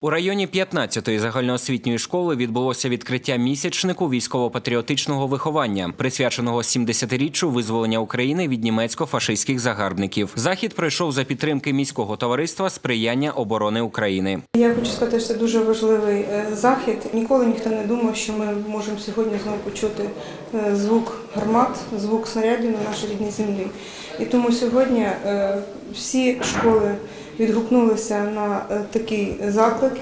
У районі 15-ї загальноосвітньої школи відбулося відкриття місячнику військово-патріотичного виховання, присвяченого 70-річчю визволення України від німецько-фашистських загарбників. Захід пройшов за підтримки міського товариства сприяння оборони України. Я хочу сказати, що це дуже важливий е, захід. Ніколи ніхто не думав, що ми можемо сьогодні знову почути е, звук гармат, звук снарядів на нашій рідній землі. І тому сьогодні е, всі школи відгукнулися на е, такий заклик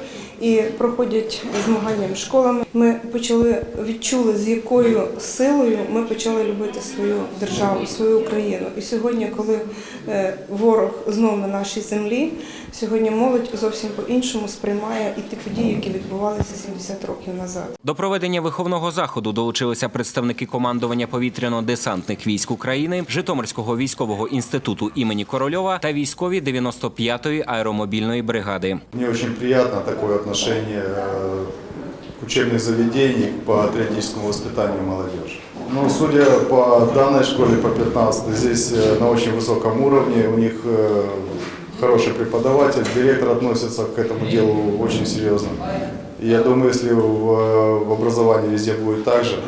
і проходять змагання між школами. Ми почали відчули, з якою силою ми почали любити свою державу, свою Україну. І сьогодні, коли е, ворог знов на нашій землі, сьогодні молодь зовсім по-іншому сприймає і ті події, які відбувалися 70 років назад. До проведення виховного заходу долучилися представники командування повітряно-десантних військ України, Житомирського військового інституту імені Корольова та військові 95-ї аеромобільної бригади. Мне очень приятно такое отношение э, к учебных заведений по патриотическому воспитанию молодежи. Ну, судя по данной школе, по 15 здесь э, на очень высоком уровне, у них э, хороший преподаватель, директор относится к этому делу очень серьезно. И я думаю, если в, в образовании везде будет так же,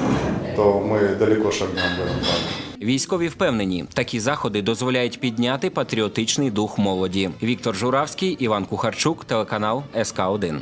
то мы далеко шагнем в этом плане. Військові впевнені, такі заходи дозволяють підняти патріотичний дух молоді. Віктор Журавський, Іван Кухарчук, телеканал СК 1